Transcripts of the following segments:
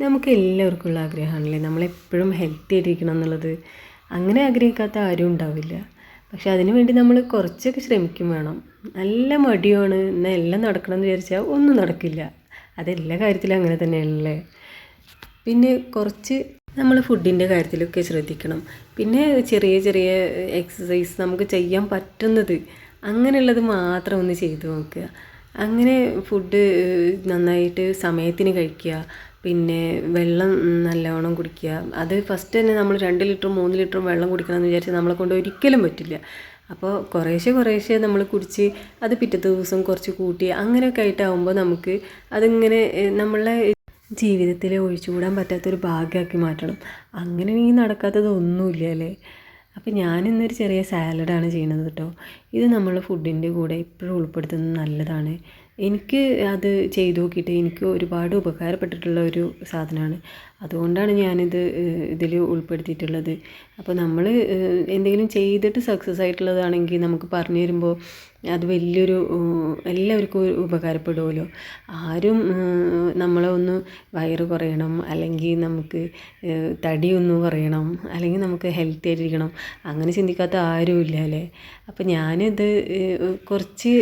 നമുക്ക് എല്ലാവർക്കും ഉള്ള ആഗ്രഹമാണല്ലേ? നമ്മളെപ്പോഴും ഹെൽത്തി ആയിട്ടിരിക്കണം എന്നുള്ളത്. അങ്ങനെ ആഗ്രഹിക്കാത്ത ആരും ഉണ്ടാവില്ല. പക്ഷെ അതിനു വേണ്ടി നമ്മൾ കുറച്ചൊക്കെ ശ്രമിക്കും വേണം. നല്ല മടിയാണ്. എന്നാൽ എല്ലാം നടക്കണം എന്ന് വിചാരിച്ചാൽ ഒന്നും നടക്കില്ല. അതെല്ലാ കാര്യത്തിലും അങ്ങനെ തന്നെയാണല്ലേ? പിന്നെ കുറച്ച് നമ്മൾ ഫുഡിന്റെ കാര്യത്തിലൊക്കെ ശ്രദ്ധിക്കണം. പിന്നെ ചെറിയ ചെറിയ എക്സസൈസ് നമുക്ക് ചെയ്യാൻ പറ്റുന്നത് അങ്ങനെയുള്ളത് മാത്രം ഒന്ന് ചെയ്തു നോക്കുക. അങ്ങനെ ഫുഡ് നന്നായിട്ട് സമയത്തിന് കഴിക്കുക. പിന്നെ വെള്ളം നല്ലവണ്ണം കുടിക്കുക. അത് ഫസ്റ്റ് തന്നെ നമ്മൾ രണ്ട് ലിറ്ററും മൂന്ന് ലിറ്ററും വെള്ളം കുടിക്കണമെന്ന് എന്ന് വിചാരിച്ച് നമ്മളെ കൊണ്ട് ഒരിക്കലും പറ്റില്ല. അപ്പോൾ കുറേശ്ശെ കുറേശ്ശെ നമ്മൾ കുടിച്ച് അത് പിറ്റത്തെ ദിവസം കുറച്ച് കൂട്ടി അങ്ങനെയൊക്കെ ആയിട്ടാകുമ്പോൾ നമുക്ക് അതിങ്ങനെ നമ്മളെ ജീവിതത്തിൽ ഒഴിച്ചുകൂടാൻ പറ്റാത്തൊരു ഭാഗ്യമാക്കി മാറ്റണം. അങ്ങനെ നടക്കാത്തത് ഒന്നുമില്ല അല്ലേ? അപ്പോൾ ഞാനിന്നൊരു ചെറിയ സാലഡാണ് ചെയ്യുന്നത് കേട്ടോ. ഇത് നമ്മൾ ഫുഡിന്റെ കൂടെ ഇപ്പോഴും ഉൾപ്പെടുത്തുന്നത് നല്ലതാണ്. എനിക്ക് അത് ചെയ്തു നോക്കിയിട്ട് എനിക്ക് ഒരുപാട് ഉപകാരപ്പെട്ടിട്ടുള്ള ഒരു സാധനമാണ്. അതുകൊണ്ടാണ് ഞാനിത് ഇതിൽ ഉൾപ്പെടുത്തിയിട്ടുള്ളത്. അപ്പോൾ നമ്മൾ എന്തെങ്കിലും ചെയ്തിട്ട് സക്സസ് ആയിട്ടുള്ളതാണെങ്കിൽ നമുക്ക് പറഞ്ഞു തരുമ്പോൾ അത് വലിയൊരു എല്ലാവർക്കും ഒരു ഉപകാരപ്പെടുമല്ലോ ആരും നമ്മളെ ഒന്ന് വയറ് കുറയണം അല്ലെങ്കിൽ നമുക്ക് തടി ഒന്ന് കുറയണം അല്ലെങ്കിൽ നമുക്ക് ഹെൽത്തി ആയിരിക്കണം അങ്ങനെ ചിന്തിക്കാത്ത ആരും ഇല്ല അല്ലേ? അപ്പോൾ ഞാനിത് കുറച്ച്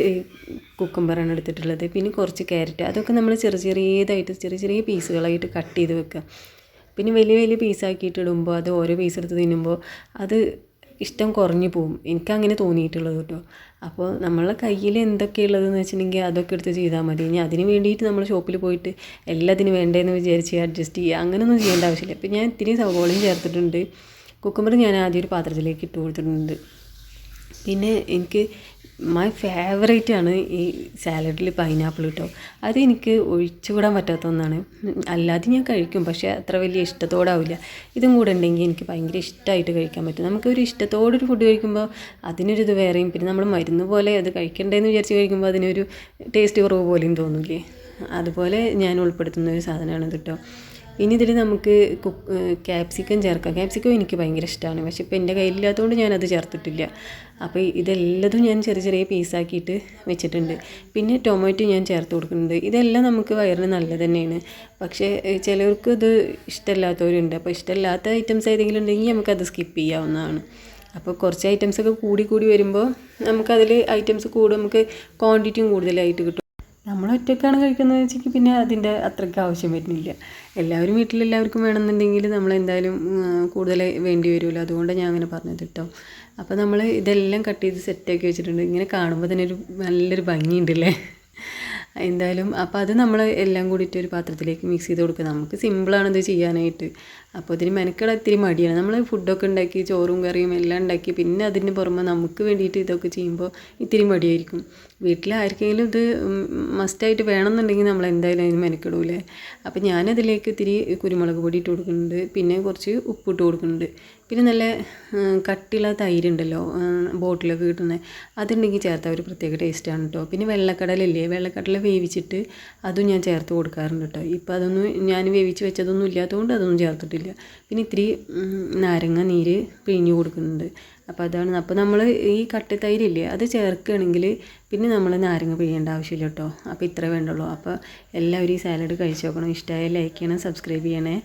കുക്കുംബറാണ് എടുത്തിട്ടുള്ളത്. പിന്നെ കുറച്ച് ക്യാരറ്റ് അതൊക്കെ നമ്മൾ ചെറിയ ചെറിയതായിട്ട് ചെറിയ ചെറിയ പീസുകളായിട്ട് കട്ട് ചെയ്ത് വെക്കുക പിന്നെ വലിയ വലിയ പീസാക്കിയിട്ട് ഇടുമ്പോൾ അത് ഓരോ പീസ് എടുത്ത് തിന്നുമ്പോൾ അത് ഇഷ്ടം കുറഞ്ഞു പോകും എനിക്കങ്ങനെ തോന്നിയിട്ടുള്ളത് കേട്ടോ. അപ്പോൾ നമ്മളെ കയ്യിൽ എന്തൊക്കെയുള്ളതെന്ന് വെച്ചിട്ടുണ്ടെങ്കിൽ അതൊക്കെ എടുത്ത് ചെയ്താൽ മതി. ഇനി അതിന് വേണ്ടിയിട്ട് നമ്മൾ ഷോപ്പിൽ പോയിട്ട് എല്ലാത്തിനും വേണ്ടതെന്ന് വിചാരിച്ച് അഡ്ജസ്റ്റ് ചെയ്യുക അങ്ങനെയൊന്നും ചെയ്യേണ്ട ആവശ്യമില്ല. ഇപ്പം ഞാൻ ഇത്തിരി സവോളയും ചേർത്തിട്ടുണ്ട്. കുക്കുമ്പർ ഞാൻ ആദ്യം ഒരു പാത്രത്തിലേക്ക് ഇട്ട് കൊടുത്തിട്ടുണ്ട്. പിന്നെ എനിക്ക് മൈ ഫേവറേറ്റ് ആണ് ഈ സാലഡിൽ പൈനാപ്പിൾ കേട്ടോ അത് എനിക്ക് ഒഴിച്ചുകൂടാൻ പറ്റാത്ത ഒന്നാണ്. അല്ലാതെ ഞാൻ കഴിക്കും പക്ഷേ അത്ര വലിയ ഇഷ്ടത്തോടാവില്ല. ഇതും കൂടെ ഉണ്ടെങ്കിൽ എനിക്ക് ഭയങ്കര ഇഷ്ടമായിട്ട് കഴിക്കാൻ പറ്റും. നമുക്കൊരു ഇഷ്ടത്തോടൊരു ഫുഡ് കഴിക്കുമ്പോൾ അതിനൊരു ഇത് വേറെയും. പിന്നെ നമ്മൾ മരുന്ന് പോലെ അത് കഴിക്കണ്ടേന്ന് വിചാരിച്ച് കഴിക്കുമ്പോൾ അതിനൊരു ടേസ്റ്റ് കുറവ് പോലെയും തോന്നില്ലേ? അതുപോലെ ഞാൻ ഉൾപ്പെടുത്തുന്ന ഒരു സാധനമാണ് കേട്ടോ ഇനി ഇതിൽ നമുക്ക് ക്യാപ്സിക്കം ചേർക്കാം. ക്യാപ്സിക്കം എനിക്ക് ഭയങ്കര ഇഷ്ടമാണ് പക്ഷേ ഇപ്പോൾ എന്റെ കയ്യിലില്ലാത്തതുകൊണ്ട് ഞാനത് ചേർത്തിട്ടില്ല. അപ്പോൾ ഇതെല്ലതും ഞാൻ ചെറിയ ചെറിയ പീസാക്കിയിട്ട് വെച്ചിട്ടുണ്ട്. പിന്നെ ടൊമാറ്റോ ഞാൻ ചേർത്ത് കൊടുക്കുന്നുണ്ട്. ഇതെല്ലാം നമുക്ക് വയറിന് നല്ലത് തന്നെയാണ്. പക്ഷേ ചിലർക്ക് ഇത് ഇഷ്ടമില്ലാത്തവരുണ്ട്. അപ്പോൾ ഇഷ്ടമില്ലാത്ത ഐറ്റംസ് ഏതെങ്കിലും ഉണ്ടെങ്കിൽ നമുക്കത് സ്കിപ്പ് ചെയ്യാവുന്നതാണ്. അപ്പോൾ കുറച്ച് ഐറ്റംസൊക്കെ കൂടി കൂടി വരുമ്പോൾ നമുക്കതിൽ ഐറ്റംസ് കൂടും നമുക്ക് ക്വാണ്ടിറ്റിയും കൂടുതലായിട്ട് കിട്ടും. നമ്മൾ ഒറ്റയ്ക്കാണ് കഴിക്കുന്നത് വെച്ചെങ്കിൽ പിന്നെ അതിന്റെ അത്രയ്ക്ക് ആവശ്യം വരുന്നില്ല. എല്ലാവരും വീട്ടിലെല്ലാവർക്കും വേണമെന്നുണ്ടെങ്കിൽ നമ്മൾ എന്തായാലും കൂടുതൽ വേണ്ടി വരുമല്ലോ അതുകൊണ്ട് ഞാൻ അങ്ങനെ പറഞ്ഞത് കേട്ടോ. അപ്പോൾ നമ്മൾ ഇതെല്ലാം കട്ട് ചെയ്ത് സെറ്റാക്കി വെച്ചിട്ടുണ്ട്. ഇങ്ങനെ കാണുമ്പോൾ തന്നെ ഒരു നല്ലൊരു ഭംഗിയുണ്ടല്ലേ? എന്തായാലും അപ്പോൾ അത് നമ്മൾ എല്ലാം കൂടിയിട്ട് ഒരു പാത്രത്തിലേക്ക് മിക്സ് ചെയ്ത് കൊടുക്കുക. നമുക്ക് സിമ്പിളാണ് ഇത് ചെയ്യാനായിട്ട്. അപ്പോൾ ഇതിന് മെനക്കെട ഇത്തിരി മടിയാണ്. നമ്മൾ ഫുഡൊക്കെ ഉണ്ടാക്കി ചോറും കറിയും എല്ലാം ഉണ്ടാക്കി പിന്നെ അതിന് പുറമെ നമുക്ക് വേണ്ടിയിട്ട് ഇതൊക്കെ ചെയ്യുമ്പോൾ ഇത്തിരി മടിയായിരിക്കും. വീട്ടിൽ ആർക്കെങ്കിലും ഇത് മസ്റ്റായിട്ട് വേണമെന്നുണ്ടെങ്കിൽ നമ്മൾ എന്തായാലും അതിന് മെനക്കെടൂലേ. അപ്പോൾ ഞാനതിലേക്ക് ഇത്തിരി കുരുമുളക് പൊടി ഇട്ട് കൊടുക്കുന്നുണ്ട്. പിന്നെ കുറച്ച് ഉപ്പിട്ട് കൊടുക്കുന്നുണ്ട്. പിന്നെ നല്ല കട്ടിയുള്ള തൈര് ഉണ്ടല്ലോ ബോട്ടിലൊക്കെ കിട്ടുന്നത് അതുണ്ടെങ്കിൽ ചേർത്താൽ ഒരു പ്രത്യേക ടേസ്റ്റാണ് കേട്ടോ പിന്നെ വെള്ളക്കടലില്ലേ വെള്ളക്കടല വേവിച്ചിട്ട് അതും ഞാൻ ചേർത്ത് കൊടുക്കാറുണ്ട് കേട്ടോ ഇപ്പോൾ അതൊന്നും ഞാൻ വേവിച്ച് വെച്ചതൊന്നും ഇല്ലാത്തതുകൊണ്ട് അതൊന്നും ചേർത്തിട്ടില്ല. പിന്നെ ഇത്തിരി നാരങ്ങ നീര് പിഴിഞ്ഞ് കൊടുക്കുന്നുണ്ട്. അപ്പോൾ അതാണ് അപ്പോൾ നമ്മൾ ഈ കട്ടിത്തൈരില്ലേ അത് ചേർക്കുകയാണെങ്കിൽ പിന്നെ നമ്മൾ നാരങ്ങ പിഴിയേണ്ട ആവശ്യമില്ല കേട്ടോ അപ്പോൾ ഇത്ര വേണ്ടുള്ളൂ. അപ്പോൾ എല്ലാവരും ഈ സാലഡ് കഴിച്ച് നോക്കണം. ഇഷ്ടമായ ലൈക്ക് ചെയ്യണം സബ്സ്ക്രൈബ് ചെയ്യണേ.